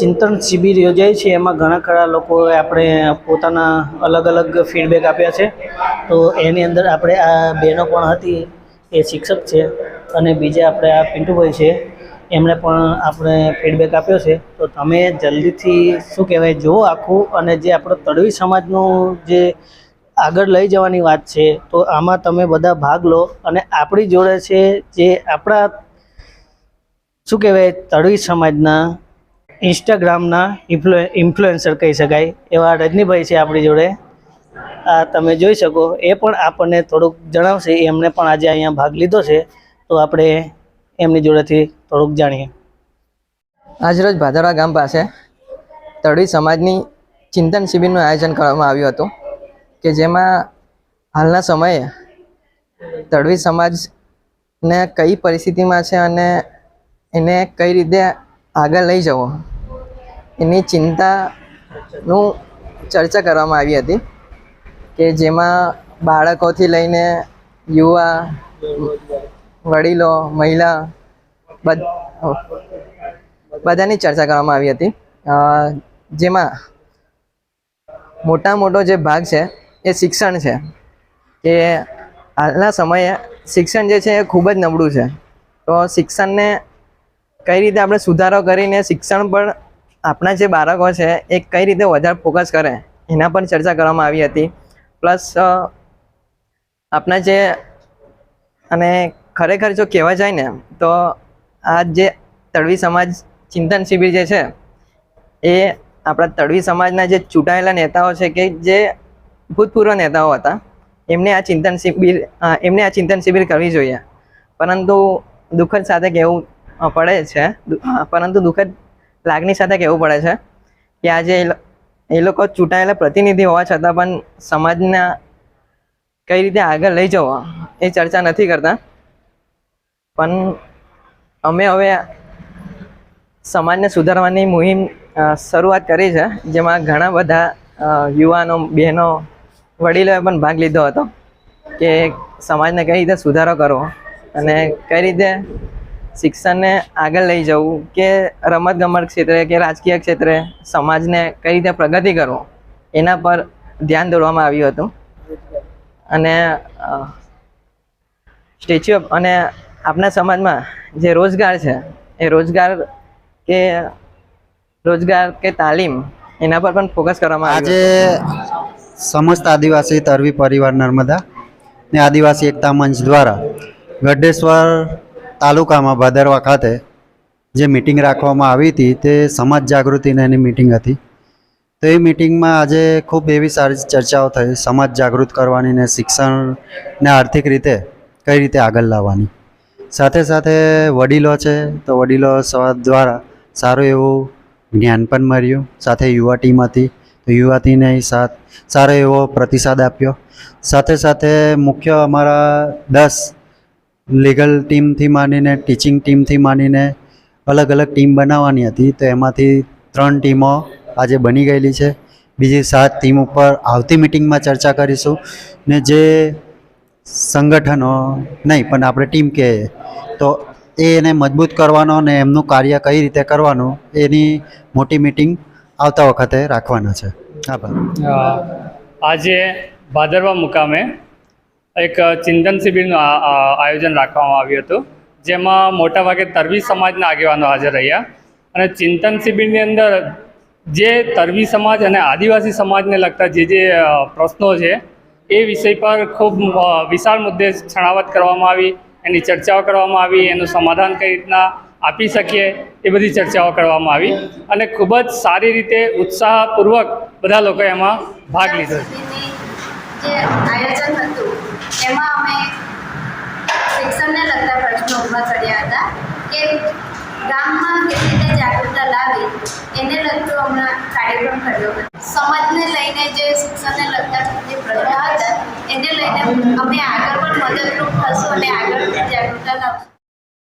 ચિંતન શિબિર યોજાઈ છે. એમાં ઘણા ખરા લોકોએ આપણે પોતાના અલગ અલગ ફીડબેક આપ્યા છે. તો એની અંદર આપણે આ બહેનો પણ હતી, એ શિક્ષક છે અને બીજા આપણે આ પિન્ટુભાઈ છે. એમણે પણ આપણે ફીડબેક આપ્યો છે. તો તમે જલ્દીથી શું કહેવાય, જુઓ આખું અને જે આપણો તડવી સમાજનું જે આગળ લઈ જવાની વાત છે, તો આમાં તમે બધા ભાગ લો અને આપણી જોડે છે જે આપણા, શું કહેવાય તળવી સમાજના ઇન્સ્ટાગ્રામના ઇન્ફ્લુ ઇન્ફ્લુએન્સર કહી શકાય. એવા રજનીભાઈ છે આપણી જોડે. આ તમે જોઈ શકો. એ પણ આપણને થોડુંક જણાવશે. એમને પણ આજે અહીંયા ભાગ લીધો છે. તો આપણે એમની જોડેથી થોડુંક જાણીએ. આજરોજ ભાદરવા ગામ પાસે તળવી સમાજની ચિંતન શિબિરનું આયોજન કરવામાં આવ્યું હતું, કે જેમાં હાલના સમયે તળવી સમાજને કઈ પરિસ્થિતિમાં છે અને એને કઈ રીતે આગળ લઈ જવો. એની ચિંતાનું ચર્ચા કરવામાં આવી હતી કે જેમાં બાળકોથી લઈને યુવા, વડીલો, મહિલા બધ, બધાની ચર્ચા કરવામાં આવી હતી. જેમાં મોટા મોટો જે ભાગ છે એ શિક્ષણ છે કે હાલના સમયે શિક્ષણ જે છે એ ખૂબ જ નબળું છે. તો શિક્ષણને કઈ રીતે આપણે સુધારો કરીને શિક્ષણ પર આપણા જે બાળકો છે, એ કઈ રીતે વધારે ફોકસ કરે, એના પર ચર્ચા કરવામાં આવી હતી. પ્લસ આપણા જે, અને ખરેખર જો કહેવા જાય ને, તો આ જે તળવી સમાજ ચિંતન શિબિર જે છે, એ આપણા તળવી સમાજના જે ચૂંટાયેલા નેતાઓ છે કે જે ભૂતપૂર્વ નેતાઓ હતા, એમને આ ચિંતન શિબિર એમને આ ચિંતન શિબિર કરવી જોઈએ. પરંતુ દુઃખદ સાથે કહેવું પડે છે. પરંતુ દુઃખદ લાગણી સાથે કહેવું પડે છે કે આજે એ લોકો ચૂંટાયેલા પ્રતિનિધિ હોવા છતાં પણ સમાજના કઈ રીતે આગળ લઈ જવો એ ચર્ચા નથી કરતા. પણ અમે હવે સમાજને સુધારવાની મુહિમ શરૂઆત કરી છે, જેમાં ઘણા બધા યુવાનો, બહેનો, વડીલોએ પણ ભાગ લીધો હતો કે સમાજને કઈ રીતે સુધારો કરવો અને કઈ રીતે શિક્ષણને આગળ લઈ જવું કે રમતગમત ક્ષેત્રે કે રાજકીય ક્ષેત્રે સમાજને કઈ રીતે પ્રગતિ કરવો, એના પર ધ્યાન દોરવામાં આવ્યું હતું. અને સ્ટેચ્યુ અને આપણા સમાજમાં જે રોજગાર છે, એ રોજગાર કે રોજગાર કે તાલીમ, એના પર પણ ફોકસ કરવામાં આજે સમસ્ત આદિવાસી તરવી પરિવાર નર્મદા ને આદિવાસી એકતા મંચ દ્વારા ગઢેશ્વર તાલુકામાં ભાદરવા ખાતે જે મિટિંગ રાખવામાં આવી હતી તે સમાજ જાગૃતિની એની મિટિંગ હતી. તો એ મિટિંગમાં આજે ખૂબ એવી સારી ચર્ચાઓ થઈ, સમાજ જાગૃત કરવાની ને શિક્ષણને આર્થિક રીતે કઈ રીતે આગળ લાવવાની. સાથે સાથે વડીલો છે, તો વડીલો દ્વારા સારું એવું જ્ઞાન પણ મળ્યું. સાથે યુવા ટીમ હતી, તો યુવા ટીમને સાથ, સારો એવો પ્રતિસાદ આપ્યો. સાથે સાથે મુખ્ય અમારા દસ લીગલ ટીમથી માંડીને, ટીચિંગ ટીમથી માંડીને અલગ અલગ ટીમ બનાવવાની હતી. તો એમાંથી ત્રણ ટીમો આજે બની ગયેલી છે. બીજી સાત ટીમ ઉપર આવતી મિટિંગમાં ચર્ચા કરીશું. ને જે સંગઠનો નહીં, પણ આપણે ટીમ કહે તો એને મજબૂત કરવાનો ને એમનું કાર્ય કઈ રીતે કરવાનું, એની મોટી મિટિંગ આવતા વખતે રાખવાના છે. આભાર આજે ભાદરવા મુકામે એક ચિંતન શિબિરનું આયોજન રાખવામાં આવ્યું હતું. જેમાં મોટાભાગે તરવી સમાજના આગેવાનો હાજર રહ્યા. અને ચિંતન શિબિરની અંદર જે તરવી સમાજ અને આદિવાસી સમાજને લગતા જે જે પ્રશ્નો છે, એ વિષય પર ખૂબ વિશાળ મુદ્દે છણાવટ કરવામાં આવી. એની ચર્ચાઓ કરવામાં આવી. એનું સમાધાન કઈ રીતના આપી શકીએ એ બધી ચર્ચાઓ કરવામાં આવી. અને ખૂબ જ સારી રીતે ઉત્સાહપૂર્વક બધા લોકોએ એમાં ભાગ લીધો એમાં અમે શિક્ષણને લગતા પ્રશ્નો ઊભા કર્યા હતા કે ગામમાં કેવી રીતે જાગૃતતા લાવી એને લગતો હમણાં કાર્યક્રમ કર્યો હતો.